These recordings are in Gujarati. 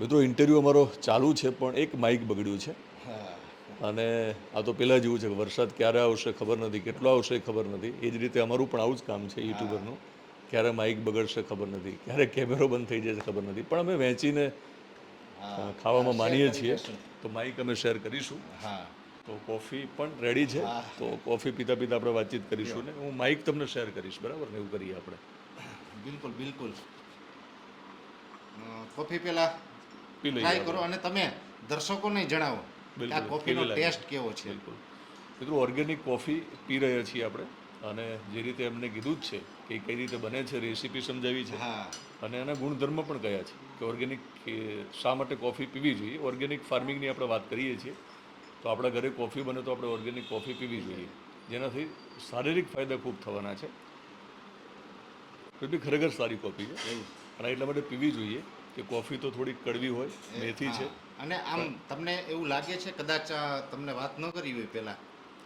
મિત્રો ઇન્ટરવ્યૂ અમારો ચાલુ છે પણ એક માઇક બગડ્યું છે. હા. અને આ તો પહેલાં જેવું છે કે વરસાદ ક્યારે આવશે ખબર નથી કેટલો આવશે ખબર નથી. એ જ રીતે અમારું પણ આવું જ કામ છે યુટ્યુબરનું. ક્યારે માઇક બગડશે ખબર નથી ક્યારે કેમેરો બંધ થઈ જશે ખબર નથી. પણ અમે વહેંચીને ખાવામાં માનીએ છીએ. તો માઇક અમે શેર કરીશું. હા. તો કોફી પણ રેડી છે. તો કોફી પીતા પીતા આપણે વાતચીત કરીશું ને હું માઇક તમને શેર કરીશ બરાબર ને એવું કરીએ આપણે. બિલકુલ બિલકુલ. કોફી પહેલા ટ્રાય. કરો અને તમે દર્શકોને જણાવો કે આ કોફીનો ટેસ્ટ કેવો છે? મિત્રો ઓર્ગેનિક કોફી પી રહ્યા છીએ આપણે અને જે રીતે એમને કીધું જ છે કે એ કઈ રીતે બને છે રેસીપી સમજાવી છે. હા. અને એના ગુણધર્મ પણ કયા છે કે ઓર્ગેનિક શા માટે કોફી પીવી જોઈએ? ઓર્ગેનિક ફાર્મિંગની આપણે વાત કરીએ છીએ તો આપણા ઘરે કોફી બને તો આપણે ઓર્ગેનિક કોફી પીવી જોઈએ. જેનાથી શારીરિક ફાયદા ખૂબ થવાના છે. બી ખરેખર સારી કોફી છે. અને એટલા માટે પીવી જોઈએ. કે કોફી તો થોડી કડવી હોય મેથી છે. અને આમ તમને એવું લાગે છે કદાચ તમને વાત ન કરી હોય પહેલાં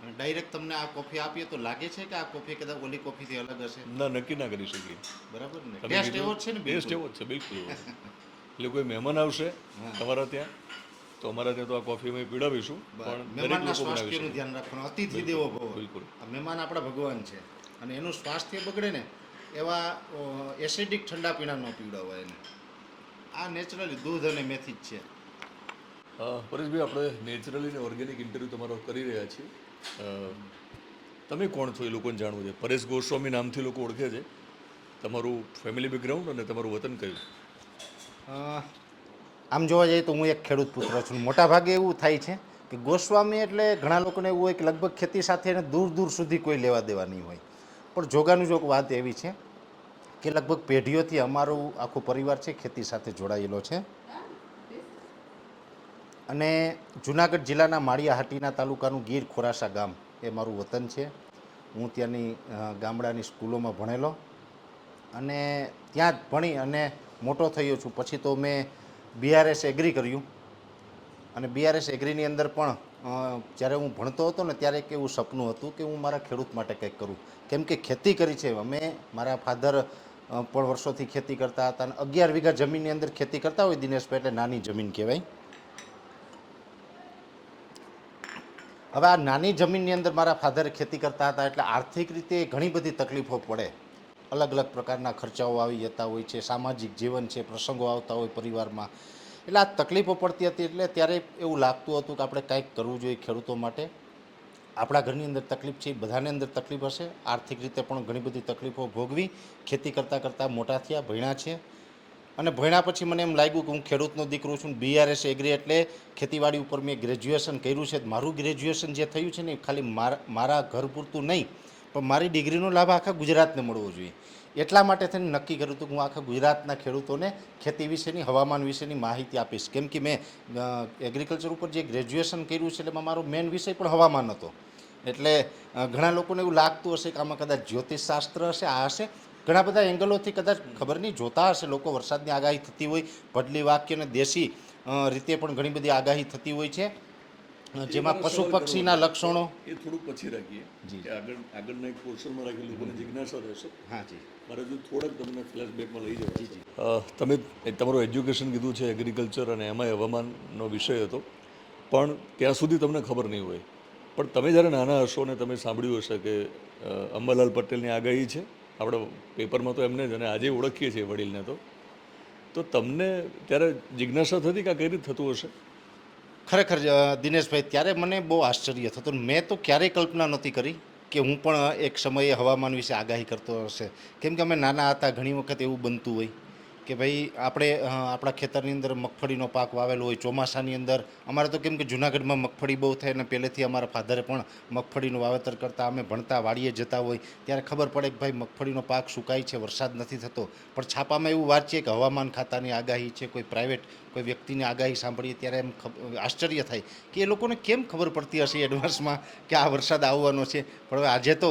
અને ડાયરેક્ટ તમને આ કોફી આપીએ તો લાગે છે કે આ કોફી કદાચ ઓલી કોફીથી અલગ હશે? ના નક્કી ના કરી શકીએ. બરાબર ને? ટેસ્ટ એવો છે ને ટેસ્ટ બિલકુલ. એવો જ છે બિલકુલ એટલે કોઈ મહેમાન આવશે તમારા ત્યાં તો અમારા ત્યાં તો આ કોફી અમે પીડાવીશું પણ દરેક મહેમાનના લોકો ધ્યાન રાખવાનું અતિથિ દેવો ભવ. બિલકુલ. મહેમાન આપણા ભગવાન છે. અને એનું સ્વાસ્થ્ય બગડે ને એવા એસિડિક ઠંડા પીણા ન પીવડાવવા એને. આ નેચરલી દૂધ અને મેથી જ છે. પરેશભાઈ આપણે નેચરલી અને ઓર્ગેનિક ઇન્ટરવ્યૂ તમારો કરી રહ્યા છીએ. તમે કોણ છો એ લોકોને જાણવું છે? પરેશ ગોસ્વામી નામથી લોકો ઓળખે છે. તમારું ફેમિલી બેકગ્રાઉન્ડ અને તમારું વતન કયું? આમ જોવા જઈએ તો હું એક ખેડૂત પુત્ર છું. મોટા ભાગે એવું થાય છે કે ગોસ્વામી એટલે ઘણા લોકોને એવું હોય કે લગભગ ખેતી સાથે એને દૂર દૂર સુધી કોઈ લેવા દેવા નહીં હોય. પણ જોગાનું જોગ વાત એવી છે કે લગભગ પેઢીઓથી અમારું આખો પરિવાર છે, ખેતી સાથે જોડાયેલો છે. અને જુનાગઢ જિલ્લાના માળિયાહાટીના તાલુકાનું ગીર ખોરાસા ગામ એ મારું વતન છે. હું ત્યાંની ગામડાની સ્કૂલોમાં ભણેલો અને ત્યાં જ ભણી અને મોટો થયો છું. પછી તો મેં બીઆરએસ એગ્રી કર્યું. અને બીઆરએસ એગ્રીની અંદર પણ જ્યારે હું ભણતો હતો ને ત્યારે એક એવું સપનું હતું કે હું મારા ખેડૂત માટે કંઈક કરું. કેમ કે ખેતી કરી છે. અમે, મારા ફાધર પણ વર્ષોથી ખેતી કરતા હતા અને અગિયાર વીઘા જમીનની અંદર ખેતી કરતા હોય દિનેશભાઈ એટલે નાની જમીન કહેવાય. હવે આ નાની જમીનની અંદર મારા ફાધર ખેતી કરતા હતા એટલે આર્થિક રીતે ઘણી બધી તકલીફો પડે. અલગ અલગ પ્રકારના ખર્ચાઓ આવી જતા હોય છે, સામાજિક જીવન છે, પ્રસંગો આવતા હોય પરિવારમાં. એટલે આ તકલીફો પડતી હતી એટલે ત્યારે એવું લાગતું હતું કે આપણે કંઈક કરવું જોઈએ ખેડૂતો માટે. આપણા ઘરની અંદર તકલીફ છે, બધાને અંદર તકલીફ હશે. આર્થિક રીતે પણ ઘણી બધી તકલીફો ભોગવી ખેતી કરતાં કરતાં મોટા થયા, ભણ્યા છે. અને ભણ્યા પછી મને એમ લાગ્યું કે હું ખેડૂતનો દીકરો છું બીઆરએસ એગ્રી એટલે ખેતીવાડી ઉપર મેં ગ્રેજ્યુએશન કર્યું છે. મારું ગ્રેજ્યુએશન જે થયું છે ને એ ખાલી મારા મારા ઘર પૂરતું નહીં, પણ મારી ડિગ્રીનો લાભ આખા ગુજરાતને મળવો જોઈએ. એટલા માટે થઈને નક્કી કર્યું હતું કે હું આખા ગુજરાતના ખેડૂતોને ખેતી વિશેની, હવામાન વિશેની માહિતી આપીશ. કેમ કે મેં એગ્રીકલ્ચર ઉપર જે ગ્રેજ્યુએશન કર્યું છે, એટલે મારો મેઇન વિષય પણ હવામાન હતો. એટલે ઘણા લોકોને એવું લાગતું હશે કે આમાં કદાચ જ્યોતિષશાસ્ત્ર હશે આ હશે. ઘણા બધા એંગલોથી કદાચ ખબર નહીં જોતા હશે લોકો વરસાદની આગાહી થતી હોય ભડલી વાક્ય અને દેશી રીતે પણ ઘણી બધી આગાહી થતી હોય છે. જેમાં પશુ પક્ષીના લક્ષણો. એ થોડુંક પછી રાખીએ. જી. કે આગળ આગળના એક પોર્શનમાં રાખી લોકોને જિજ્ઞાસા રહેશે. હા જી. મારે જો થોડાક તમને ફ્લેશબેકમાં લઈ જવા જી તમે તમારું એજ્યુકેશન કીધું છે એગ્રીકલ્ચર અને એમાંય હવામાનનો વિષય હતો. પણ ત્યાં સુધી તમને ખબર નહીં હોય. પણ તમે જ્યારે નાના હશો ને તમે સાંભળ્યું હશે કે અંબાલાલ પટેલની આગાહી છે, આપણે પેપરમાં તો એમને જ અને આજે ઓળખીએ છીએ વડીલને તો. તો તમને ત્યારે જિજ્ઞાસા થતી કે આ કઈ રીતે થતું હશે? ખરેખર દિનેશભાઈ, ત્યારે મને બહુ આશ્ચર્ય થતું મેં તો ક્યારેય કલ્પના નહોતી કરી કે હું પણ એક સમયે હવામાન વિશે આગાહી કરતો હશે. કેમ કે અમે નાના હતા, ઘણી વખત એવું બનતું હોય. કે ભાઈ આપણે આપણા ખેતરની અંદર મગફળીનો પાક વાવેલો હોય, ચોમાસાની અંદર. અમારે તો કેમ કે જુનાગઢમાં મગફળી બહુ થાય અને પહેલેથી અમારા ફાધરે પણ મગફળીનું વાવેતર કરતા અમે ભણતા, વાડીએ જતા હોય. ત્યારે ખબર પડે કે ભાઈ મગફળીનો પાક સુકાય છે, વરસાદ નથી થતો. પણ છાપામાં એવું વાંચીએ કે હવામાન ખાતાની આગાહી છે, કોઈ પ્રાઇવેટ કોઈ વ્યક્તિની આગાહી સાંભળીએ ત્યારે એમ આશ્ચર્ય થાય કે એ લોકોને કેમ ખબર પડતી હશે એડવાન્સમાં કે આ વરસાદ આવવાનો છે? પણ હવે આજે તો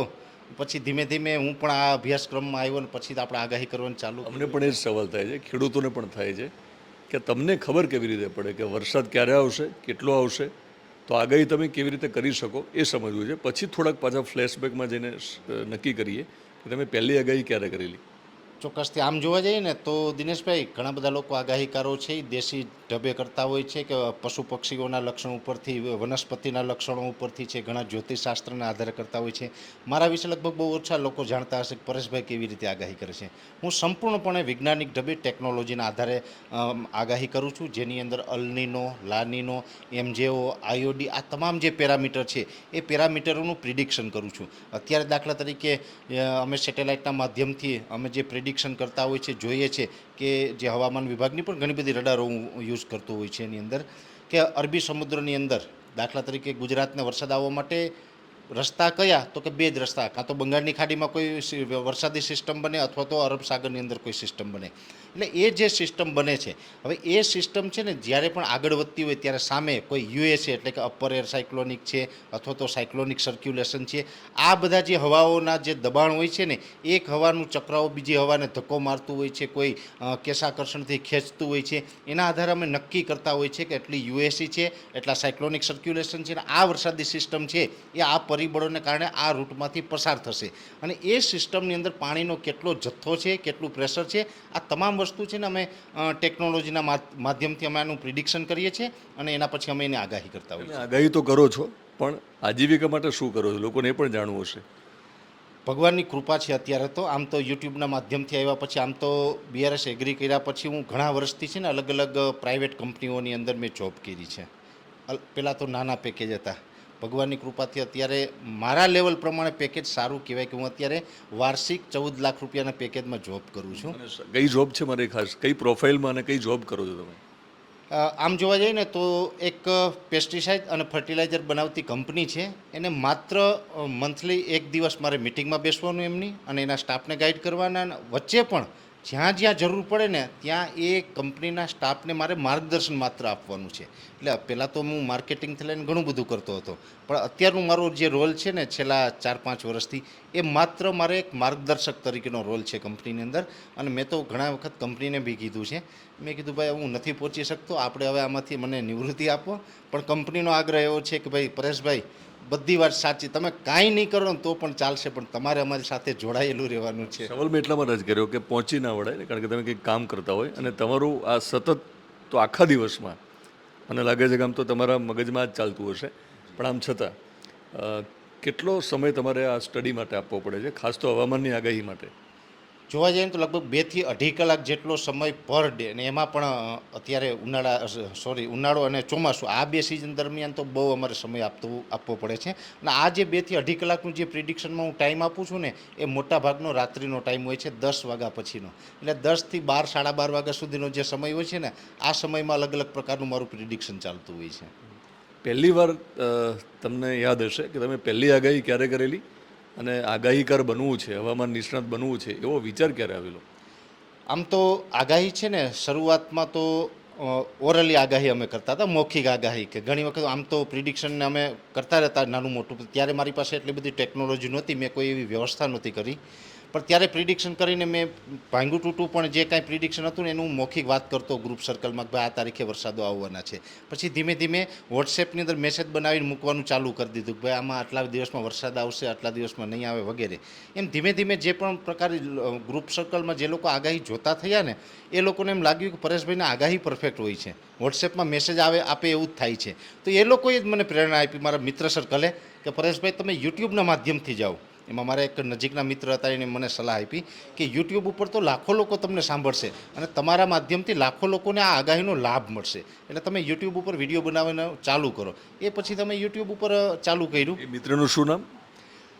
પછી ધીમે ધીમે હું પણ આ અભ્યાસક્રમમાં આવ્યો ને પછી આપણે આગાહી કરવાનું ચાલુ અમને પણ એ જ સવાલ થાય છે, ખેડૂતોને પણ થાય છે કે તમને ખબર કેવી રીતે પડે કે વરસાદ ક્યારે આવશે, કેટલો આવશે, તો આગાહી તમે કેવી રીતે કરી શકો એ સમજવું છે. પછી થોડાક પાછા ફ્લેશબેકમાં જઈને નક્કી કરીએ કે તમે પહેલી આગાહી ક્યારે કરેલી? ચોક્કસથી આમ જોવા જઈએ ને તો દિનેશભાઈ, ઘણા બધા લોકો આગાહીકારો છે દેશી ઢબે કરતા હોય છે કે પશુ પક્ષીઓના લક્ષણો ઉપરથી, વનસ્પતિના લક્ષણો ઉપરથી છે, ઘણા જ્યોતિષશાસ્ત્રના આધારે કરતા હોય છે. મારા વિશે લગભગ બહુ ઓછા લોકો જાણતા હશે કે પરેશભાઈ કેવી રીતે આગાહી કરે છે. હું સંપૂર્ણપણે વૈજ્ઞાનિક ઢબે ટેકનોલોજીના આધારે આગાહી કરું છું. જેની અંદર અલનીનો, લાનીનો, એમજેઓ, આઈઓડી, આ તમામ જે પેરામીટર છે, એ પેરામીટરોનું પ્રિડિક્શન કરું છું. અત્યારે દાખલા તરીકે અમે સેટેલાઇટના માધ્યમથી, અમે જે પ્રિડિક્શન કરતા હોય છે, જોઈએ છે કે જે હવામાન વિભાગની પણ ઘણી બધી રડારો હું યુઝ કરતો હોય છે એની અંદર, કે અરબી સમુદ્રની અંદર દાખલા તરીકે ગુજરાતને વરસાદ આવવા માટે રસ્તા કયા? તો કે બે જ રસ્તા. કાં તો બંગાળની ખાડીમાં કોઈ વરસાદી સિસ્ટમ બને અથવા તો અરબ સાગરની અંદર કોઈ સિસ્ટમ બને. એટલે એ જે સિસ્ટમ બને છે, હવે એ સિસ્ટમ છે ને જ્યારે પણ આગળ વધતી હોય ત્યારે સામે કોઈ યુએસએ એટલે કે અપર એર સાયક્લોનિક છે અથવા તો સાયક્લોનિક સર્ક્યુલેશન છે, આ બધા જે હવાઓના જે દબાણ હોય છે ને, એક હવાનું ચક્રાઓ બીજી હવાને ધક્કો મારતું હોય છે, કોઈ કેશાકર્ષણથી ખેંચતું હોય છે, એના આધારે અમે નક્કી કરતા હોય છે કે એટલી યુએસી છે, એટલા સાયક્લોનિક સર્ક્યુલેશન છે ને આ વરસાદી સિસ્ટમ છે એ આ પરિબળોને કારણે આ રૂટમાંથી પસાર થશે. અને એ સિસ્ટમની અંદર પાણીનો કેટલો જથ્થો છે કેટલું પ્રેશર છે આ તમામ વસ્તુ છે ને અમે ટેકનોલોજીના માધ્યમથી અમે આનું પ્રિડિક્શન કરીએ છીએ અને એના પછી અમે એની આગાહી કરતા હોઈએ આગાહી તો કરો છો પણ આજીવિકા માટે શું કરો છો? લોકોને એ પણ જાણવું હશે. ભગવાનની કૃપા છે અત્યારે તો. આમ તો યુટ્યુબના માધ્યમથી આવ્યા પછી આમ તો બીઆરએસ એગ્રી કર્યા પછી હું ઘણા વર્ષથી છે ને અલગ અલગ પ્રાઇવેટ કંપનીઓની અંદર મેં જોબ કરી છે. પહેલાં તો નાના પેકેજ હતા. ભગવાનની કૃપાથી અત્યારે મારા લેવલ પ્રમાણે પેકેજ સારું કહેવાય કે હું અત્યારે વાર્ષિક ચૌદ લાખ રૂપિયાના પેકેજમાં જોબ કરું છું. કઈ જોબ છે મારી ખાસ? કઈ પ્રોફાઇલમાં અને કઈ જોબ કરો છો તમે? આમ જોવા જઈએ ને તો એક પેસ્ટિસાઇડ અને ફર્ટિલાઇઝર બનાવતી કંપની છે. એને માત્ર મંથલી એક દિવસ મારે મિટિંગમાં બેસવાનું એમની અને એના સ્ટાફને ગાઈડ કરવાના વચ્ચે પણ જ્યાં જ્યાં જરૂર પડે ને, ત્યાં એ કંપનીના સ્ટાફને મારે માર્ગદર્શન માત્ર આપવાનું છે. એટલે પહેલાં તો હું માર્કેટિંગથી લઈને ઘણું બધું કરતો હતો. પણ અત્યારનું મારો જે રોલ છે ને, છેલ્લા ચાર પાંચ વર્ષથી, એ માત્ર મારે એક માર્ગદર્શક તરીકેનો રોલ છે કંપનીની અંદર. અને મેં તો ઘણા વખત કંપનીને બી કીધું છે. મેં કીધું, ભાઈ, હું નથી પહોંચી શકતો. આપણે હવે આમાંથી મને નિવૃત્તિ આપો. પણ કંપનીનો આગ્રહ એવો છે કે, ભાઈ, પરેશભાઈ બધી વાત સાચી. તમે કાંઈ નહીં કરો ને તો પણ ચાલશે, પણ તમારે અમારી સાથે જોડાયેલું રહેવાનું છે. સવાલ મેં એટલા માટે જ કર્યો કે પહોંચી ના વળાય કારણ કે તમે કંઈક કામ કરતા હોય અને તમારું આ સતત તો આખા દિવસમાં મને લાગે છે કે આમ તો તમારા મગજમાં જ ચાલતું હશે. પણ આમ છતાં કેટલો સમય તમારે આ સ્ટડી માટે આપવો પડે છે, ખાસ તો હવામાનની આગાહી માટે? જોવા જઈએ તો લગભગ બેથી અઢી કલાક જેટલો સમય પર ડે, અને એમાં પણ અત્યારે ઉનાળા સોરી, ઉનાળો અને ચોમાસું, આ બે સિઝન દરમિયાન તો બહુ અમારે સમય આપતો, આપવો પડે છે. અને આ જે બેથી અઢી કલાકનું જે પ્રિડિક્શનમાં હું ટાઈમ આપું છું ને, એ મોટા ભાગનો રાત્રિનો ટાઈમ હોય છે, દસ વાગ્યા પછીનો. એટલે દસથી બાર, સાડા બાર વાગ્યા સુધીનો જે સમય હોય છે ને, આ સમયમાં અલગ અલગ પ્રકારનું મારું પ્રિડિક્શન ચાલતું હોય છે. પહેલી વાર તમને યાદ હશે કે તમે પહેલી આગાહી ક્યારે કરેલી? અને આગાહીકર બનવું છે, હવામાન નિષ્ણાત બનવું છે, એવો વિચાર ક્યારે આવેલો? આમ તો આગાહી છે ને, શરૂઆતમાં તો ઓરલી આગાહી અમે કરતા હતા, મૌખિક આગાહી કે ઘણી વખત આમ તો પ્રિડિક્શનને અમે કરતા રહેતા નાનું મોટું, ત્યારે મારી પાસે એટલી બધી ટેકનોલોજી નહોતી, મેં કોઈ એવી વ્યવસ્થા નહોતી કરી. પણ ત્યારે પ્રિડિક્શન કરીને મેં ભાંગું તૂટું પણ જે કાંઈ પ્રિડિક્શન હતું ને એનું હું મૌખિક વાત કરતો ગ્રુપ સર્કલમાં કે ભાઈ આ તારીખે વરસાદો આવવાના છે. પછી ધીમે ધીમે વોટ્સએપની અંદર મેસેજ બનાવીને મૂકવાનું ચાલુ કરી દીધું કે ભાઈ આમાં આટલા દિવસમાં વરસાદ આવશે, આટલા દિવસમાં નહીં આવે વગેરે. એમ ધીમે ધીમે જે પણ પ્રકારે ગ્રુપ સર્કલમાં જે લોકો આગાહી જોતા થયા ને, એ લોકોને એમ લાગ્યું કે પરેશભાઈને આગાહી પરફેક્ટ હોય છે. વોટ્સએપમાં મેસેજ આવે, આપે એવું જ થાય છે. તો એ લોકોએ જ મને પ્રેરણા આપી, મારા મિત્ર સર્કલે કે પરેશભાઈ, તમે યુટ્યુબના માધ્યમથી જાઓ. એમાં મારા એક નજીકના મિત્ર હતા એને મને સલાહ આપી કે યુટ્યુબ ઉપર તો લાખો લોકો તમને સાંભળશે અને તમારા માધ્યમથી લાખો લોકોને આ આગાહીનો લાભ મળશે. એટલે તમે યુટ્યુબ ઉપર વીડિયો બનાવીને ચાલુ કરો. એ પછી તમે યુટ્યુબ ઉપર ચાલુ કર્યું. મિત્રનું શું નામ?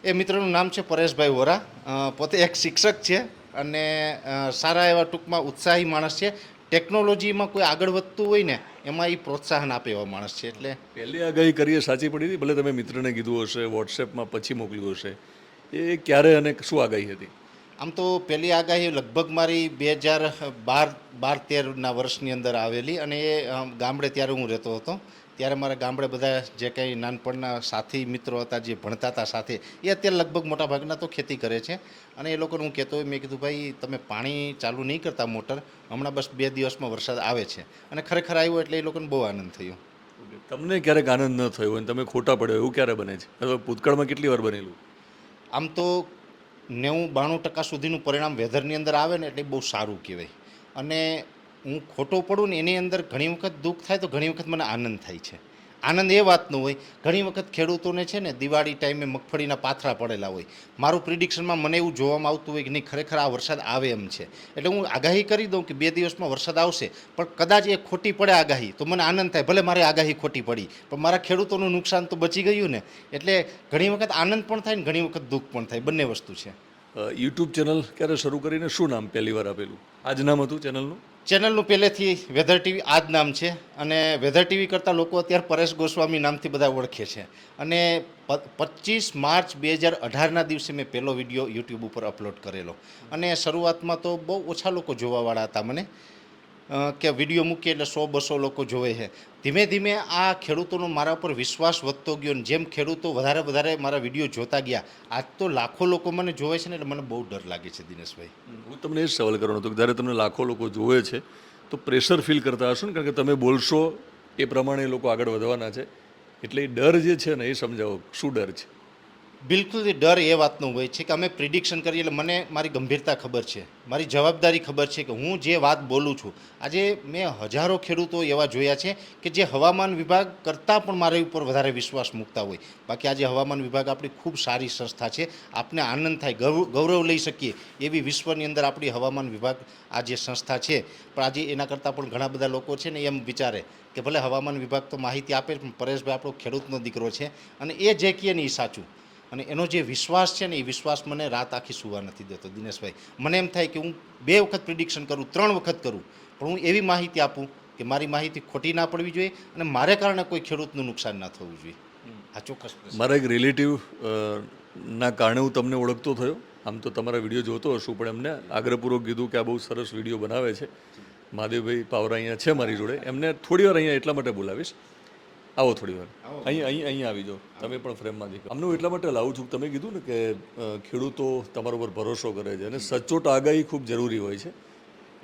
એ મિત્રનું નામ છે પરેશભાઈ વોરા. પોતે એક શિક્ષક છે અને સારા એવા ટૂંકમાં ઉત્સાહી માણસ છે. ટેકનોલોજીમાં કોઈ આગળ વધતું હોય ને એમાં એ પ્રોત્સાહન આપે એવા માણસ છે. એટલે પહેલી આગાહી કરીએ સાચી પડી હતી ભલે તમે મિત્રને કીધું હશે વોટ્સએપમાં પછી મોકલ્યું હશે. એ ક્યારે અને શું આગાહી હતી? આમ તો પહેલી આગાહી લગભગ મારી બે હજાર બાર બાર તેરના વર્ષની અંદર આવેલી અને એ ગામડે ત્યારે હું રહેતો હતો. ત્યારે મારા ગામડે બધા જે કંઈ નાનપણના સાથી મિત્રો હતા જે ભણતા હતા સાથે એ અત્યારે લગભગ મોટા ભાગના તો ખેતી કરે છે. અને એ લોકોને હું કહેતો હોય મેં કીધું ભાઈ તમે પાણી ચાલુ નહીં કરતા મોટર હમણાં બસ બે દિવસમાં વરસાદ આવે છે. અને ખરેખર આવ્યો એટલે એ લોકોને બહુ આનંદ થયો. તમને ક્યારેક આનંદ ન થયો અને તમે ખોટા પડ્યો એવું ક્યારે બને છે? ભૂતકાળમાં કેટલી વાર બનેલું? આમ તો નેવું બાણું ટકા સુધીનું પરિણામ વેધરની અંદર આવે ને એટલે બહુ સારું કહેવાય. અને હું ખોટો પડું ને એની અંદર ઘણી વખત દુઃખ થાય તો ઘણી વખત મને આનંદ થાય છે. આનંદ એ વાતનો હોય, ઘણી વખત ખેડૂતોને છે ને દિવાળી ટાઈમે મગફળીના પાથરા પડેલા હોય. મારું પ્રિડિક્શનમાં મને એવું જોવામાં આવતું હોય કે નહીં, ખરેખર આ વરસાદ આવે એમ છે. એટલે હું આગાહી કરી દઉં કે બે દિવસમાં વરસાદ આવશે, પણ કદાચ એ ખોટી પડે આગાહી, તો મને આનંદ થાય, ભલે મારી આગાહી ખોટી પડી, પણ મારા ખેડૂતોનું નુકસાન તો બચી ગયું ને. એટલે ઘણી વખત આનંદ પણ થાય ને ઘણી વખત દુઃખ પણ થાય, બંને વસ્તુ છે. યુટ્યુબ ચેનલ ક્યારે શરૂ કરીને શું નામ પહેલી વાર આપેલું? આજ નામ હતું ચેનલનું? ચેનલનું પહેલેથી વેધર ટીવી આ જ નામ છે અને વેધર ટીવી કરતાં લોકો અત્યારે પરેશ ગોસ્વામી નામથી બધા ઓળખે છે. અને પચીસ માર્ચ બે હજાર અઢારના દિવસે મેં પહેલો વીડિયો યુટ્યુબ ઉપર અપલોડ કરેલો. અને શરૂઆતમાં તો બહુ ઓછા લોકો જોવાવાળા હતા મને. કે વીડિયો મૂકીએ એટલે સો બસો લોકો જોવે છે. ધીમે ધીમે આ ખેડૂતોનો મારા ઉપર વિશ્વાસ વધતો ગયો ને જેમ ખેડૂતો વધારે વધારે મારા વીડિયો જોતા ગયા, આજ તો લાખો લોકો મને જોવે છે ને એટલે મને બહુ ડર લાગે છે દિનેશભાઈ. હું તમને એ જ સવાલ કરવાનો હતો કે જ્યારે તમને લાખો લોકો જોવે છે, તો પ્રેશર ફીલ કરતા હશો ને? કારણ કે તમે બોલશો એ પ્રમાણે લોકો આગળ વધવાના છે. એટલે એ ડર જે છે ને એ સમજાવો, શું ડર છે? બિલકુલ ડર એ વાતનો હોય છે કે અમે પ્રિડિક્શન કરીએ એટલે મને મારી ગંભીરતા ખબર છે. મારી જવાબદારી ખબર છે કે હું જે વાત બોલું છું, આજે મેં હજારો ખેડૂતો એવા જોયા છે કે જે હવામાન વિભાગ કરતાં પણ મારા ઉપર વધારે વિશ્વાસ મૂકતા હોય. બાકી આજે હવામાન વિભાગ આપણી ખૂબ સારી સંસ્થા છે, આપને આનંદ થાય ગૌરવ લઈ શકીએ એવી વિશ્વની અંદર આપણી હવામાન વિભાગ આ જે સંસ્થા છે. પણ આજે એના કરતાં પણ ઘણા બધા લોકો છે ને એમ વિચારે કે ભલે હવામાન વિભાગ તો માહિતી આપે પણ પરેશભાઈ આપણો ખેડૂતનો દીકરો છે અને એ જે કહે ને એ સાચું. અને એનો જે વિશ્વાસ છે ને, એ વિશ્વાસ મને રાત આખી સુવા નથી દેતો, દિનેશભાઈ. મને એમ થાય કે હું બે વખત પ્રિડિક્શન કરું, ત્રણ વખત કરું, પણ હું એવી માહિતી આપું કે મારી માહિતી ખોટી ના પડવી જોઈએ અને મારે કારણે કોઈ ખેડૂતનું નુકસાન ના થવું જોઈએ. આ ચોક્કસ મારા એક રિલેટિવ ના કારણે હું તમને ઓળખતો થયો. આમ તો તમારા વીડિયો જોતો હશું, પણ એમને આગ્રહપૂર્વક કીધું કે આ બહુ સરસ વીડિયો બનાવે છે. મહાદેવભાઈ પાવરા અહીંયા છે મારી જોડે. એમને થોડી વાર અહીંયા એટલા માટે બોલાવીશ. આવો થોડી વાર. અહીં અહીં અહીં આવી જાઓ. તમે પણ ફ્રેમમાંથી અમને એટલા માટે લાવું છું તમે કીધું ને કે ખેડૂતો તમારા ઉપર ભરોસો કરે છે અને સચોટ આગાહી ખૂબ જરૂરી હોય છે.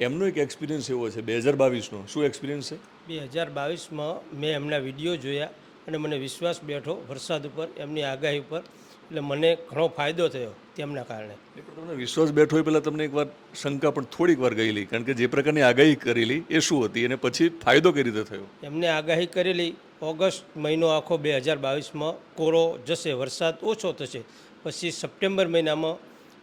એમનો એક એક્સપિરિયન્સ એવો છે બે હજાર બાવીસનો શું એક્સપિરિયન્સ છે? બે હજાર બાવીસમાં મેં એમના વીડિયો જોયા અને મને વિશ્વાસ બેઠો વરસાદ ઉપર એમની આગાહી ઉપર. એટલે મને ઘણો ફાયદો થયો તેમના કારણે. તમને વિશ્વાસ બેઠો હોય પહેલાં તમને એકવાર શંકા પણ થોડીક વાર ગયેલી. કારણ કે જે પ્રકારની આગાહી કરેલી એ શું હતી? અને પછી ફાયદો કઈ રીતે થયો? એમને આગાહી કરેલી ઓગસ્ટ મહિનો આખો બે હજાર બાવીસમાં કોરો જશે વરસાદ ઓછો થશે. પછી સપ્ટેમ્બર મહિનામાં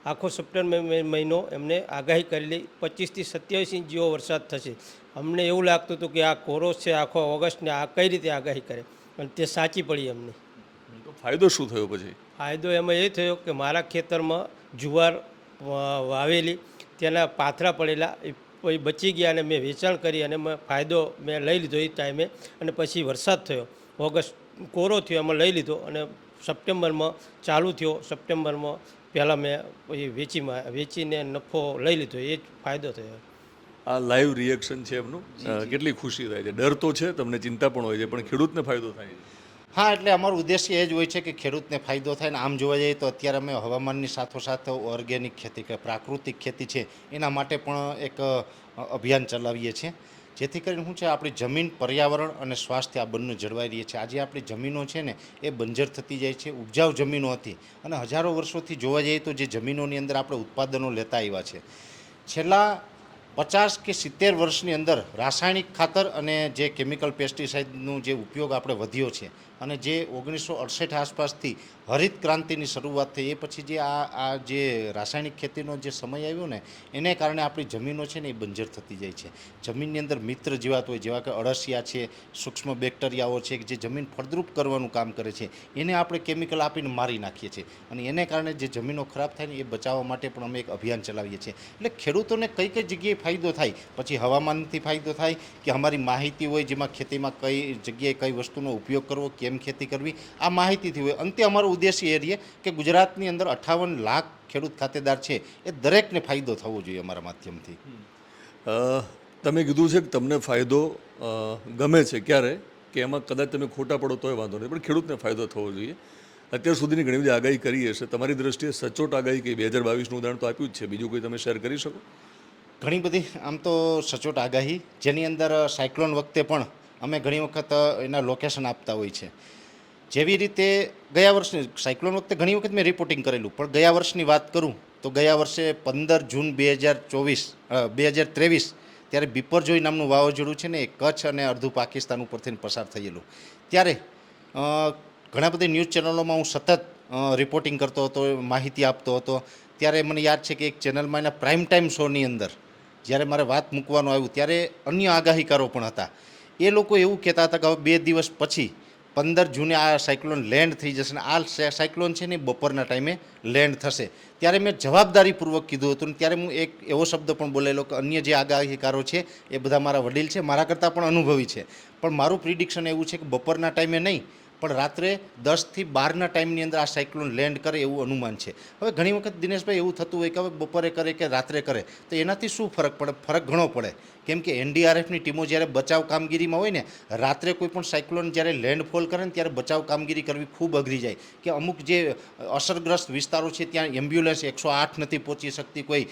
આખો સપ્ટેમ્બર મહિનો એમને આગાહી કરેલી પચીસથી સત્યાવીસ ઇંચ જેવો વરસાદ થશે. અમને એવું લાગતું હતું કે આ કોરો છે આખો ઓગસ્ટને આ કઈ રીતે આગાહી કરે? અને તે સાચી પડી અમને. ફાયદો શું થયો પછી? ફાયદો એમાં એ થયો કે મારા ખેતરમાં જુવાર વાવેલી તેના પાથરા પડેલા એ પછી બચી ગયા અને મેં વેચાણ કરી અને મેં ફાયદો મેં લઈ લીધો એ ટાઈમે. અને પછી વરસાદ થયો. ઓગસ્ટ કોરો થયો એમાં લઈ લીધો અને સપ્ટેમ્બરમાં ચાલુ થયો. સપ્ટેમ્બરમાં પહેલાં મેં પછી વેચીમાં વેચીને નફો લઈ લીધો એ જ ફાયદો થયો. આ લાઈવ રિએક્શન છે એમનું. કેટલી ખુશી થાય છે. ડર તો છે તમને ચિંતા પણ હોય છે પણ ખેડૂતને ફાયદો થાય છે. હા, એટલે અમારો ઉદ્દેશ્ય એ જ હોય છે કે ખેડૂતને ફાયદો થાય ને આમ જોવા જઈએ તો અત્યારે અમે હવામાનની સાથોસાથ ઓર્ગેનિક ખેતી કે પ્રાકૃતિક ખેતી છે, એના માટે પણ એક અભિયાન ચલાવીએ છીએ. જેથી કરીને શું છે, આપણી જમીન, પર્યાવરણ અને સ્વાસ્થ્ય આ બંને જળવાઈ રહી છે. આજે આપણી જમીનો છે ને, એ બંજર થતી જાય છે, ઉપજાઉ જમીનો હતી. અને હજારો વર્ષોથી જોવા જઈએ તો જે જમીનોની અંદર આપણે ઉત્પાદનો લેતા આવ્યા છે. છેલ્લા પચાસ કે સિત્તેર વર્ષની અંદર રાસાયણિક ખાતર અને જે કેમિકલ પેસ્ટિસાઇડનો જે ઉપયોગ આપણે વધ્યો છે અને જે ઓગણીસો અડસઠ આસપાસથી હરિત ક્રાંતિની શરૂઆત થઈ, એ પછી જે આ આ જે રાસાયણિક ખેતીનો જે સમય આવ્યો ને, એને કારણે આપણી જમીનો છે ને એ બંજર થતી જાય છે. જમીનની અંદર મિત્ર જીવાત હોય, જેવા કે અળસિયા છે, સૂક્ષ્મ બેક્ટેરિયાઓ છે કે જે જમીન ફળદ્રુપ કરવાનું કામ કરે છે, એને આપણે કેમિકલ આપીને મારી નાખીએ છીએ. અને એને કારણે જે જમીનો ખરાબ થાય ને, એ બચાવવા માટે પણ અમે એક અભિયાન ચલાવીએ છીએ. એટલે ખેડૂતોને કઈ કઈ જગ્યાએ ફાયદો થાય? પછી હવામાનથી ફાયદો થાય કે અમારી માહિતી હોય, જેમાં ખેતીમાં કઈ જગ્યાએ કઈ વસ્તુનો ઉપયોગ કરવો, કેમ ખેતી કરવી? આ માહિતીથી હોય. અંતે અમારો ઉદ્દેશ્ય એ રહીએ કે ગુજરાતની અંદર અઠાવન લાખ ખેડૂત ખાતેદાર છે. એ દરેકને ફાયદો થવો જોઈએ અમારા માધ્યમથી. તમે કીધું છે કે તમને ફાયદો ગમે છે ક્યારે? કે એમાં કદાચ તમે ખોટા પડો તોય વાંધો નહીં. પણ ખેડૂતને ફાયદો થવો જોઈએ. અત્યાર સુધીની ઘણી બધી આગાહી કરી હશે. તમારી દ્રષ્ટિએ સચોટ આગાહી કે બે હજાર બાવીસનું ઉદાહરણ તો આપ્યું જ છે. બીજું કોઈ તમે શેર કરી શકો? ઘણી બધી આમ તો સચોટ આગાહી. જેની અંદર સાયક્લોન વખતે પણ અમે ઘણી વખત એના લોકેશન આપતા હોય છે. જેવી રીતે ગયા વર્ષની સાયક્લોન વખતે ઘણી વખત મેં રિપોર્ટિંગ કરેલું, પણ ગયા વર્ષની વાત કરું, તો ગયા વર્ષે પંદર જૂન બે હજાર ચોવીસ બે હજાર ત્રેવીસ, ત્યારે બિપરજોઈ નામનું વાવાઝોડું છે ને, એ કચ્છ અને અડધું પાકિસ્તાન ઉપરથી પસાર થયેલું. ત્યારે ઘણા બધી ન્યૂઝ ચેનલોમાં હું સતત રિપોર્ટિંગ કરતો હતો, માહિતી આપતો હતો. ત્યારે મને યાદ છે કે એક ચેનલમાં એના પ્રાઇમ ટાઈમ શોની અંદર, જ્યારે મારે વાત મૂકવાનું આવ્યું, ત્યારે અન્ય આગાહીકારો પણ હતા. એ લોકો એવું કહેતા હતા કે હવે બે દિવસ પછી પંદર જૂને આ સાયક્લોન લેન્ડ થઈ જશે ને આ સાયક્લોન છે ને બપોરના ટાઈમે લેન્ડ થશે. ત્યારે મેં જવાબદારીપૂર્વક કીધું હતું ને ત્યારે હું એક એવો શબ્દ પણ બોલેલો કે અન્ય જે આગાહીકારો છે એ બધા મારા વડીલ છે, મારા કરતાં પણ અનુભવી છે. પણ મારું પ્રિડિક્શન એવું છે કે બપોરના ટાઈમે નહીં પણ રાત્રે દસથી બારના ટાઈમની અંદર આ સાયક્લોન લેન્ડ કરે એવું અનુમાન છે. હવે ઘણી વખત દિનેશભાઈ એવું થતું હોય કે હવે બપોરે કરે કે રાત્રે કરે, તો એનાથી શું ફરક પડે? ફરક ઘણો પડે. કેમ કે એનડીઆરએફની ટીમો જ્યારે બચાવ કામગીરીમાં હોય ને, રાત્રે કોઈ પણ સાયક્લોન જ્યારે લેન્ડફોલ કરે ને ત્યારે બચાવ કામગીરી કરવી ખૂબ અઘરી જાય. કે અમુક જે અસરગ્રસ્ત વિસ્તારો છે ત્યાં એમ્બ્યુલન્સ એકસો આઠ નથી પહોંચી શકતી, કોઈ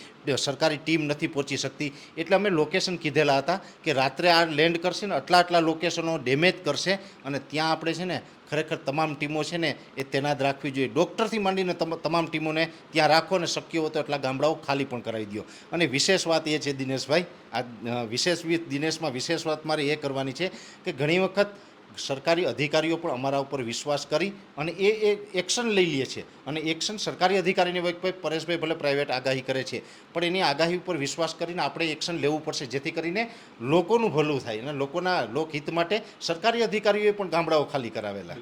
સરકારી ટીમ નથી પહોંચી શકતી. એટલે અમે લોકેશન કીધેલા હતા કે રાત્રે આ લેન્ડ કરશે ને, આટલા આટલા લોકેશનો ડેમેજ કરશે અને ત્યાં આપણે છે ને ખરેખર તમામ ટીમો છે ને એ તૈનાત રાખવી જોઈએ. ડૉક્ટરથી માંડીને તમ- તમામ ટીમોને ત્યાં રાખો અને શક્ય હોય તો એટલા ગામડાઓ ખાલી પણ કરાવી દો અને વિશેષ વાત એ છે દિનેશભાઈ, આ વિશેષ દિનેશમાં વિશેષ વાત મારે એ કરવાની છે કે ઘણી વખત સરકારી અધિકારીઓ પણ અમારા ઉપર વિશ્વાસ કરી અને એ એક્શન લઈ લે છે. અને એક્શન સરકારી અધિકારીને ભાઈ પરેશભાઈ ભલે પ્રાઇવેટ આગાહી કરે છે, પણ એની આગાહી ઉપર વિશ્વાસ કરીને આપણે એક્શન લેવું પડશે, જેથી કરીને લોકોનું ભલું થાય અને લોકોના લોકહિત માટે સરકારી અધિકારીઓએ પણ ગામડાઓ ખાલી કરાવેલા.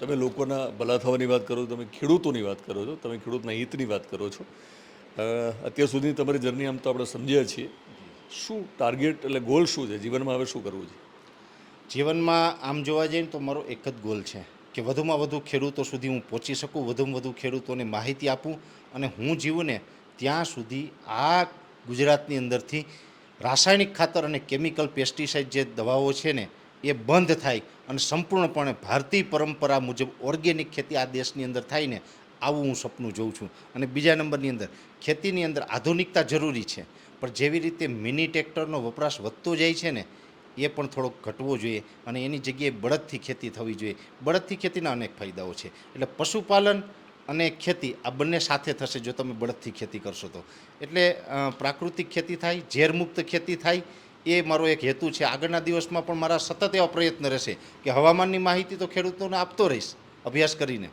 તમે લોકોના ભલા થવાની વાત કરો, તમે ખેડૂતોની વાત કરો છો, તમે ખેડૂતના હિતની વાત કરો છો. અત્યાર સુધી તમારી જર્ની આમ તો આપણે સમજ્યા છીએ. શું ટાર્ગેટ એટલે ગોલ શું છે? જીવનમાં હવે શું કરવું છે? જીવનમાં આમ જોવા જઈએ તો મારો એક જ ગોલ છે કે વધુમાં વધુ ખેડૂતો સુધી હું પહોંચી શકું, વધુમાં વધુ ખેડૂતોને માહિતી આપું અને હું જીવું ને ત્યાં સુધી આ ગુજરાતની અંદરથી રાસાયણિક ખાતર અને કેમિકલ પેસ્ટિસાઇડ જે દવાઓ છે ને, એ બંધ થાય અને સંપૂર્ણપણે ભારતીય પરંપરા મુજબ ઓર્ગેનિક ખેતી આ દેશની અંદર થાય ને, આવું હું સપનું જોઉં છું. અને બીજા નંબરની અંદર, ખેતીની અંદર આધુનિકતા જરૂરી છે. પણ જેવી રીતે મિની ટ્રેક્ટરનો વપરાશ વધતો જાય છે ને એ પણ થોડોક ઘટવો જોઈએ અને એની જગ્યાએ બળદથી ખેતી થવી જોઈએ. બળદથી ખેતીના અનેક ફાયદાઓ છે. એટલે પશુપાલન અને ખેતી આ બંને સાથે થશે જો તમે બળદથી ખેતી કરશો તો. એટલે પ્રાકૃતિક ખેતી થાય, ઝેરમુક્ત ખેતી થાય, એ મારો એક હેતુ છે. આગળના દિવસમાં પણ મારા સતત એવા પ્રયત્ન રહેશે કે હવામાનની માહિતી તો ખેડૂતોને આપતો રહીશ અભ્યાસ કરીને.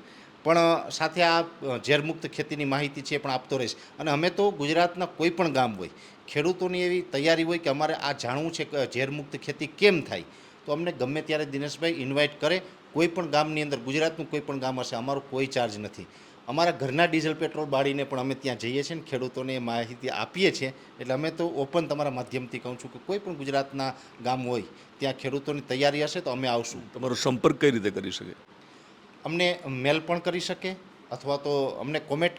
પણ સાથે આ ઝેરમુક્ત ખેતીની માહિતી છે એ પણ આપતો રહીશ. અને અમે તો ગુજરાતના કોઈ પણ ગામ હોય, ખેડૂતોની એવી તૈયારી હોય કે અમારે આ જાણવું છે કે ઝેરમુક્ત ખેતી કેમ થાય, તો અમને ગમે ત્યારે દિનેશભાઈ ઇન્વાઇટ કરે. કોઈ પણ ગામની અંદર, ગુજરાતનું કોઈ પણ ગામ હશે, અમારો કોઈ ચાર્જ નથી. અમારા ઘરના ડીઝલ પેટ્રોલ બાળીને પણ અમે ત્યાં જઈએ છીએ ને ખેડૂતોને માહિતી આપીએ છીએ. એટલે અમે તો ઓપન તમારા માધ્યમથી કહું છું કે કોઈ પણ ગુજરાતના ગામ હોય, ત્યાં ખેડૂતોની તૈયારી હશે તો અમે આવશું. તમારો સંપર્ક કઈ રીતે કરી શકે? અમને મેલ પણ કરી શકે અથવા તો અમને કોમેન્ટ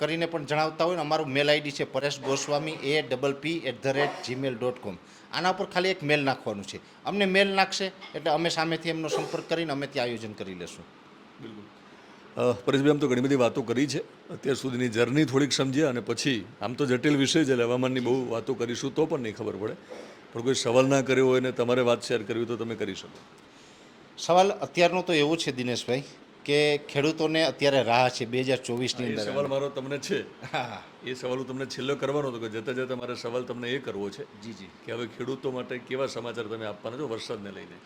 કરીને પણ જણાવતા હોય ને અમારું મેલ આઈડી છે Paresh Goswami a double p at the rate Gmail dot com આના પર ખાલી એક મેલ નાખવાનું છે. અમને મેલ નાખશે એટલે અમે સામેથી એમનો સંપર્ક કરીને અમે ત્યાં આયોજન કરી લેશું. બિલકુલ. પરેશભાઈ આમ તો ઘણી બધી વાતો કરી છે. અત્યાર સુધીની જર્ની થોડીક સમજ્યા અને પછી આમ તો જટિલ વિષય છે હવામાનની બહુ વાતો કરીશું તો પણ નહીં ખબર પડે. પણ કોઈ સવાલ ના કર્યો હોય ને તમારે વાત શેર કરવી હોય તો તમે કરી શકો. સવાલ અત્યારનો તો એવો છે દિનેશભાઈ કે ખેડૂતોને અત્યારે રાહ છે બે હજાર ચોવીસની અંદર. સવાલ મારો તમને છે. હા એ સવાલ હું તમને છેલ્લો કરવાનો હતો કે જતા જતા મારે સવાલ તમને એ કરવો છે જી જી. કે હવે ખેડૂતો માટે કેવા સમાચાર તમે આપવાના છો વરસાદને લઈને?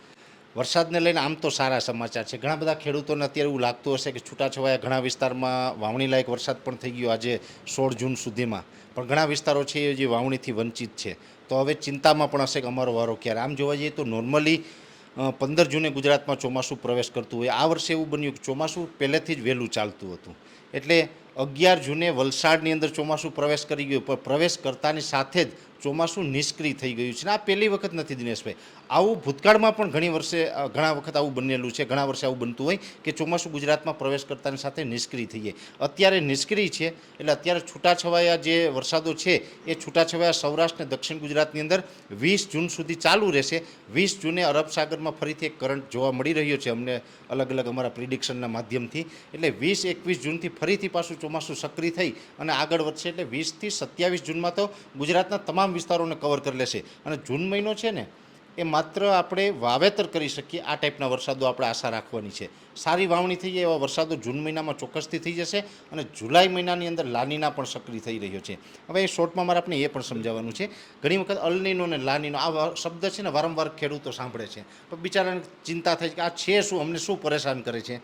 વરસાદને લઈને આમ તો સારા સમાચાર છે. ઘણા બધા ખેડૂતોને અત્યારે એવું લાગતું હશે કે છૂટાછવાયા ઘણા વિસ્તારમાં વાવણી લાયક વરસાદ પણ થઈ ગયો આજે સોળ જૂન સુધીમાં. પણ ઘણા વિસ્તારો છે એ જે વાવણીથી વંચિત છે. તો હવે ચિંતામાં પણ હશે કે અમારો વારો ક્યારે? આમ જોવા જઈએ તો નોર્મલી પંદર જૂને ગુજરાતમાં ચોમાસું પ્રવેશ કરતું હોય. આ વર્ષે એવું બન્યું કે ચોમાસું પહેલેથી જ વહેલું ચાલતું હતું. એટલે અગિયાર જૂને વલસાડની અંદર ચોમાસું પ્રવેશ કરી ગયું. પણ પ્રવેશ કરતાની સાથે જ ચોમાસું નિષ્ક્રિય થઈ ગયું છે. આ પહેલી વખત નથી દિનેશભાઈ. આવું ભૂતકાળમાં પણ ઘણી વર્ષે ઘણા વખત આવું બનેલું છે, ઘણા વર્ષે આવું બનતું હોય કે ચોમાસું ગુજરાતમાં પ્રવેશ કરતાની સાથે નિષ્ક્રિય થઈએ. અત્યારે નિષ્ક્રિય છે, એટલે અત્યારે છૂટાછવાયા જે વરસાદો છે, એ છૂટાછવાયા સૌરાષ્ટ્ર અને દક્ષિણ ગુજરાતની અંદર વીસ જૂન સુધી ચાલુ રહેશે. વીસ જૂને અરબ સાગરમાં ફરીથી એક કરંટ જોવા મળી રહ્યો છે અમને અલગ અલગ અમારા પ્રિડિક્શનના માધ્યમથી. એટલે વીસ એકવીસ જૂનથી ફરીથી પાછું ચોમાસું સક્રિય થઈ અને આગળ વધશે, એટલે વીસથી સત્યાવીસ જૂનમાં તો ગુજરાતના તમામ વિસ્તારોને કવર કરી લેશે. અને જૂન મહિનો છે ને એ માત્ર આપણે વાવેતર કરી શકીએ, આ ટાઈપના વરસાદો આપણે આશા રાખવાની છે. સારી વાવણી થઈ જાય એવા વરસાદો જૂન મહિનામાં ચોક્કસથી થઈ જશે અને જુલાઈ મહિનાની અંદર લાનીના પણ સક્રિય થઈ રહ્યો છે. હવે એ શોર્ટમાં મારે આપણે એ પણ સમજાવવાનું છે. ઘણી વખત અલનીનો અને લાનીનો આ શબ્દ છે ને વારંવાર ખેડૂતો સાંભળે છે. પણ બિચારાને ચિંતા થાય છે કે આ છે શું? અમને શું પરેશાન કરે છે?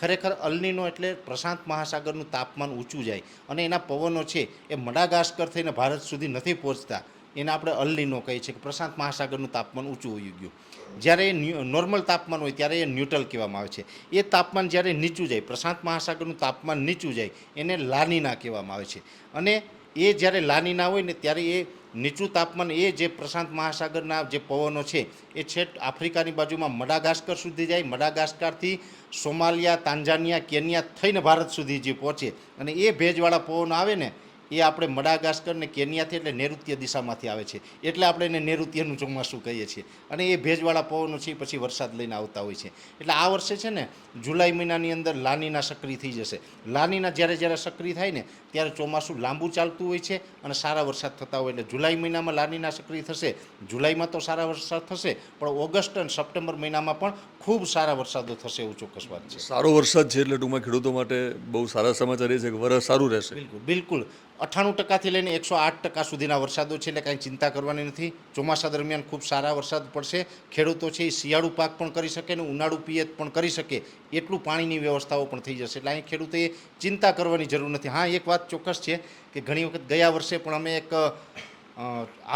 ખરેખર અલનીનો એટલે પ્રશાંત મહાસાગરનું તાપમાન ઊંચું જાય અને એના પવનો છે એ મડાગાસ્કર થઈને ભારત સુધી નથી પહોંચતા. એને આપણે અલનીનો કહીએ છીએ કે પ્રશાંત મહાસાગરનું તાપમાન ઊંચું હોઈ ગયું. જ્યારે એ નોર્મલ તાપમાન હોય ત્યારે એ ન્યુટ્રલ કહેવામાં આવે છે. એ તાપમાન જ્યારે નીચું જાય, પ્રશાંત મહાસાગરનું તાપમાન નીચું જાય, એને લાનીના કહેવામાં આવે છે. અને એ જ્યારે લાનીના હોય ને ત્યારે એ નીચું તાપમાન, એ જે પ્રશાંત મહાસાગરના જે પવનો છે, એ છેટ આફ્રિકાની બાજુમાં મડાગાસ્કર સુધી જાય. મડાગાસ્કરથી સોમાલિયા તાંજાનિયા કેન્યા થઈને ભારત સુધી જે પહોંચે અને એ ભેજવાળા પવનો આવે ને એ આપણે મડાગાસ્કર ને કેન્યાથી એટલે નૈઋત્ય દિશામાંથી આવે છે. એટલે આપણે એને નૈઋત્યનું ચોમાસું કહીએ છીએ. અને એ ભેજવાળા પવનો છે પછી વરસાદ લઈને આવતા હોય છે. એટલે આ વર્ષે છે ને જુલાઈ મહિનાની અંદર લાનીના સક્રિય થઈ જશે. લાનીના જ્યારે જ્યારે સક્રિય થાય ને ત્યારે ચોમાસું લાંબુ ચાલતું હોય છે અને સારા વરસાદ થતા હોય એટલે જુલાઈ મહિનામાં લાનીના સક્રિય થશે. જુલાઈમાં તો સારા વરસાદ થશે પણ ઓગસ્ટ અને સપ્ટેમ્બર મહિનામાં પણ ખૂબ સારા વરસાદો થશે એવું ચોક્કસ વાત છે. સારો વરસાદ છે એટલે ટૂંકમાં ખેડૂતો માટે બહુ સારા સમાચાર એ છે કે વરસ સારું રહેશે. બિલકુલ બિલકુલ. અઠ્ઠાણું ટકાથી લઈને એકસો આઠ ટકા સુધીના વરસાદો છે એટલે કાંઈ ચિંતા કરવાની નથી. ચોમાસા દરમિયાન ખૂબ સારા વરસાદ પડશે. ખેડૂતો છે એ શિયાળુ પાક પણ કરી શકે ને ઉનાળુ પિયત પણ કરી શકે. એટલું પાણીની વ્યવસ્થાઓ પણ થઈ જશે. એટલે અહીં ખેડૂતોએ ચિંતા કરવાની જરૂર નથી. હા એક વાત ચોક્કસ છે કે ઘણી વખત ગયા વર્ષે પણ અમે એક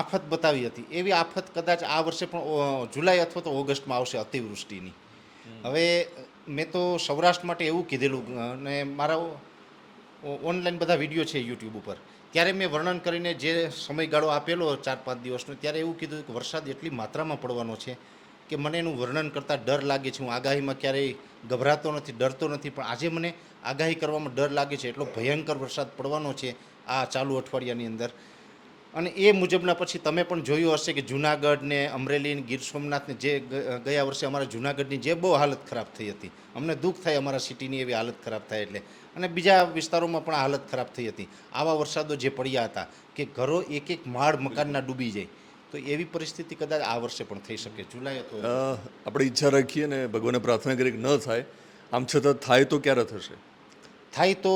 આફત બતાવી હતી. એવી આફત કદાચ આ વર્ષે પણ જુલાઈ અથવા તો ઓગસ્ટમાં આવશે અતિવૃષ્ટિની. હવે મેં તો સૌરાષ્ટ્ર માટે એવું કીધેલું અને મારા ઓનલાઈન બધા વીડિયો છે યુટ્યુબ ઉપર. ત્યારે મેં વર્ણન કરીને જે સમયગાળો આપેલો ચાર પાંચ દિવસનો ત્યારે એવું કીધું કે વરસાદ એટલી માત્રામાં પડવાનો છે કે મને એનું વર્ણન કરતાં ડર લાગે છે. હું આગાહીમાં ક્યારેય ગભરાતો નથી, ડરતો નથી, પણ આજે મને આગાહી કરવામાં ડર લાગે છે. એટલો ભયંકર વરસાદ પડવાનો છે આ ચાલુ અઠવાડિયાની અંદર. અને એ મુજબના પછી તમે પણ જોયું હશે કે જુનાગઢ ને અમરેલી ગીર સોમનાથને જે ગયા વર્ષે અમારા જુનાગઢની જે બહુ હાલત ખરાબ થઈ હતી. અમને દુઃખ થાય અમારા સિટીની એવી હાલત ખરાબ થાય એટલે. અને બીજા વિસ્તારોમાં પણ હાલત ખરાબ થઈ હતી. આવા વરસાદો જે પડ્યા હતા કે ઘરો એક એક માળ મકાનના ડૂબી જાય. તો એવી પરિસ્થિતિ કદાચ આ વર્ષે પણ થઈ શકે જુલાઈ તો. આપણે ઈચ્છા રાખીએ ને ભગવાનને પ્રાર્થના કરીએ કે ન થાય આમ છતાં થાય તો ક્યારે થશે? થાય તો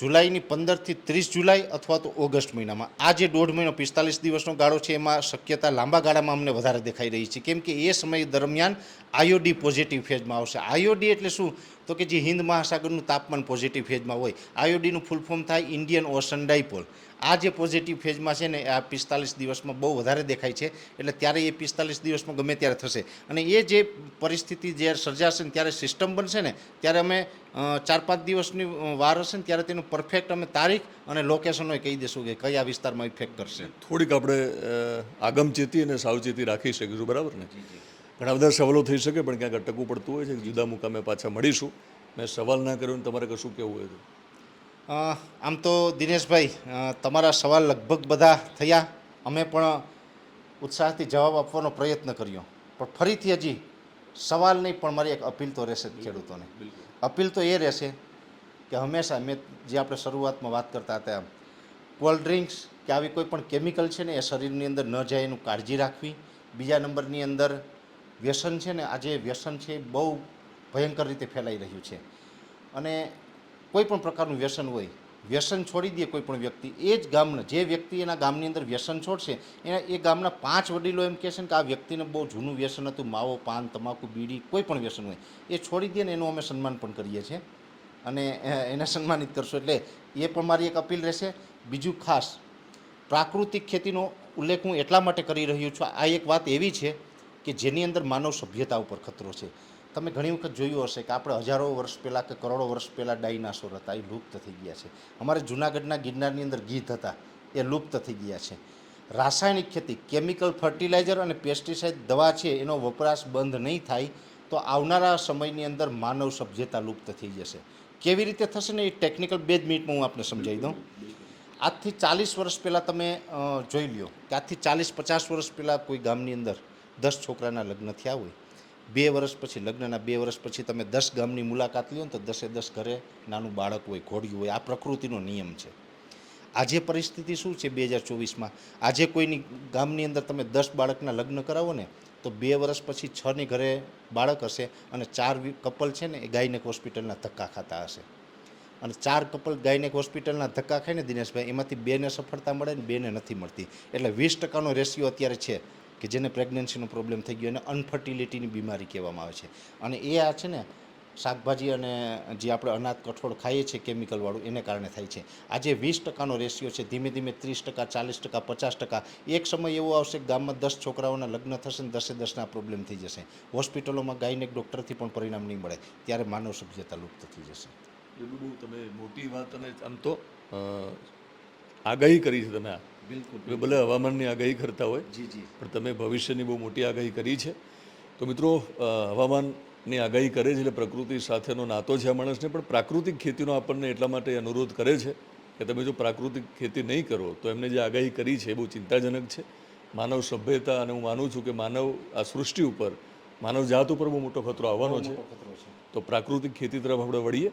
જુલાઈની પંદરથી ત્રીસ જુલાઈ અથવા તો ઓગસ્ટ મહિનામાં. આ જે દોઢ મહિનો પિસ્તાલીસ દિવસનો ગાળો છે એમાં શક્યતા લાંબા ગાળામાં અમને વધારે દેખાઈ રહી છે. કેમ કે એ સમય દરમિયાન આયોડી પોઝિટિવ ફેઝમાં આવશે. આયોડી એટલે શું? તો કે જે હિન્દ મહાસાગરનું તાપમાન પોઝિટિવ ફેઝમાં હોય. આયોડીનું ફૂલ ફોર્મ થાય ઇન્ડિયન ઓશન ડાયપોલ. આ જે પોઝિટિવ ફેઝમાં છે ને આ પિસ્તાલીસ દિવસમાં બહુ વધારે દેખાય છે. એટલે ત્યારે એ પિસ્તાલીસ દિવસમાં ગમે ત્યારે થશે. અને એ જે પરિસ્થિતિ જ્યારે સર્જાશે ને ત્યારે સિસ્ટમ બનશે ને ત્યારે અમે ચાર પાંચ દિવસની વાર હશે ને ત્યારે તેનું પરફેક્ટ અમે તારીખ અને લોકેશનો કહી દઈશું કે કયા વિસ્તારમાં ઇફેક્ટ કરશે. થોડીક આપણે આગમચેતી અને સાવચેતી રાખી શકીશું બરાબર ને? ઘણા બધા સવાલો થઈ શકે પણ ક્યાંક અટકવું પડતું હોય છે. જુદા મુકામે પાછા મળીશું. મેં સવાલ ના કર્યો ને તમારે કશું કહેવું હોય તો? આમ તો દિનેશભાઈ તમારા સવાલ લગભગ બધા થયા. અમે પણ ઉત્સાહથી જવાબ આપવાનો પ્રયત્ન કર્યો. પણ ફરીથી હજી સવાલ નહીં પણ મારી એક અપીલ તો રહેશે ખેડૂતોને. અપીલ તો એ રહેશે કે હંમેશા મેં જે આપણે શરૂઆતમાં વાત કરતા હતા એમ કોલ્ડ ડ્રિંક્સ કે આવી કોઈ પણ કેમિકલ છે ને એ શરીરની અંદર ન જાય એનું કાળજી રાખવી. બીજા નંબરની અંદર વ્યસન છે ને આજે વ્યસન છે એ બહુ ભયંકર રીતે ફેલાઈ રહ્યું છે. અને કોઈ પણ પ્રકારનું વ્યસન હોય, વ્યસન છોડી દે કોઈ પણ વ્યક્તિ. એ જ ગામના, જે વ્યક્તિ એના ગામની અંદર વ્યસન છોડશે, એના એ ગામના પાંચ વડીલો એમ કહેશે કે આ વ્યક્તિને બહુ જૂનું વ્યસન હતું, માવો, પાન, તમાકુ, બીડી, કોઈ પણ વ્યસન હોય. એ છોડી દે ને એનું અમે સન્માન પણ કરીએ છીએ. અને એને સન્માનિત કરશો. એટલે એ પણ મારી એક અપીલ રહેશે. બીજું ખાસ, પ્રાકૃતિક ખેતીનો ઉલ્લેખ હું એટલા માટે કરી રહ્યો છું. આ એક વાત એવી છે કે જેની અંદર માનવ સભ્યતા ઉપર ખતરો છે. તમે ઘણી વખત જોયું હશે કે આપણે હજારો વર્ષ પહેલાં કે કરોડો વર્ષ પહેલાં ડાયનાસોર હતા, એ લુપ્ત થઈ ગયા છે. અમારે જૂનાગઢના ગિરનારની અંદર ગીધ હતા, એ લુપ્ત થઈ ગયા છે. રાસાયણિક ખેતી, કેમિકલ ફર્ટિલાઇઝર અને પેસ્ટિસાઇડ દવા છે, એનો વપરાશ બંધ નહીં થાય, તો આવનારા સમયની અંદર માનવ સભ્યતા લુપ્ત થઈ જશે. કેવી રીતે થશે ને એ ટેકનિકલ બે જ મિનિટમાં હું આપને સમજાવી દઉં. આજથી ચાલીસ વર્ષ પહેલાં તમે જોઈ લ્યો કે આજથી ચાલીસ પચાસ વર્ષ પહેલાં કોઈ ગામની અંદર દસ છોકરાના લગ્ન થયા હોય બે વર્ષ પછી, લગ્નના બે વર્ષ પછી તમે દસ ગામની મુલાકાત લ્યો ને તો દસે દસ ઘરે નાનું બાળક હોય, ઘોડિયું હોય, આ પ્રકૃતિનો નિયમ છે. આજે પરિસ્થિતિ શું છે બે હજાર ચોવીસમાં આજે કોઈની ગામની અંદર તમે દસ બાળકના લગ્ન કરાવો ને, તો બે વર્ષ પછી છની ઘરે બાળક હશે અને ચાર કપલ છે ને એ ગાયનેક હોસ્પિટલના ધક્કા ખાતા હશે. અને ચાર કપલ ગાયનેક હોસ્પિટલના ધક્કા ખાઈને દિનેશભાઈ, એમાંથી બેને સફળતા મળે ને બેને નથી મળતી. એટલે વીસ ટકાનો રેશિયો અત્યારે છે. કે જેને પ્રેગ્નન્સીનો પ્રોબ્લેમ થઈ ગયો એને અનફર્ટિલિટીની બીમારી કહેવામાં આવે છે. અને એ આ છે ને, શાકભાજી અને જે આપણે અનાજ કઠોળ ખાઈએ છીએ કેમિકલવાળું એને કારણે થાય છે. આજે વીસ ટકાનો રેશિયો છે, ધીમે ધીમે ત્રીસ ટકા, ચાલીસ ટકા, પચાસ ટકા. એક સમય એવો આવશે કે ગામમાં દસ છોકરાઓના લગ્ન થશે ને દસે દસના પ્રોબ્લેમ થઈ જશે. હોસ્પિટલોમાં ગાયનેક ડૉક્ટરથી પણ પરિણામ નહીં મળે, ત્યારે માનવ સભ્યતા લુપ્ત થઈ જશે. બહુ તમે મોટી વાત અને આમ તો આગાહી કરી છે તમે બિલકુલ ભલે હવામાનની આગાહી કરતા હોય જી જી. પણ તમે ભવિષ્યની બહુ મોટી આગાહી કરી છે. તો મિત્રો હવામાનની આગાહી કરે છે એટલે પ્રકૃતિ સાથેનો નાતો છે આ માણસને પણ પ્રાકૃતિક ખેતીનો આપણને એટલા માટે અનુરોધ કરે છે કે તમે જો પ્રાકૃતિક ખેતી નહીં કરો તો એમને જે આગાહી કરી છે એ બહુ ચિંતાજનક છે. માનવ સભ્યતા અને હું માનું છું કે માનવ આ સૃષ્ટિ ઉપર માનવ જાત ઉપર બહુ મોટો ખતરો આવવાનો છે. તો પ્રાકૃતિક ખેતી તરફ આપણે વળીએ.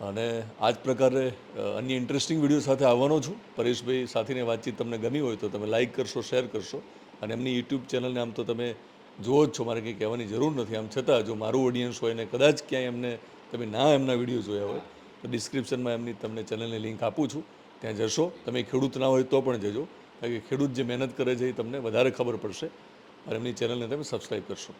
અને આ જ પ્રકારે અન્ય ઇન્ટરેસ્ટિંગ વીડિયો સાથે આવવાનો છું. પરેશભાઈ સાથેની વાતચીત તમને ગમી હોય તો તમે લાઇક કરશો શેર કરશો. અને એમની યુટ્યુબ ચેનલને આમ તો તમે જુઓ જ છો, મારે કંઈ કહેવાની જરૂર નથી. આમ છતાં, જો મારું ઓડિયન્સ હોય ને કદાચ ક્યાંય એમને તમે ના એમના વીડિયો જોયા હોય, તો ડિસ્ક્રિપ્શનમાં એમની તમને ચેનલની લિંક આપું છું. ત્યાં જશો. તમે ખેડૂત ના હોય તો પણ જજો. કારણ કે ખેડૂત જે મહેનત કરે છે એ તમને વધારે ખબર પડશે. અને એમની ચેનલને તમે સબસ્ક્રાઈબ કરશો.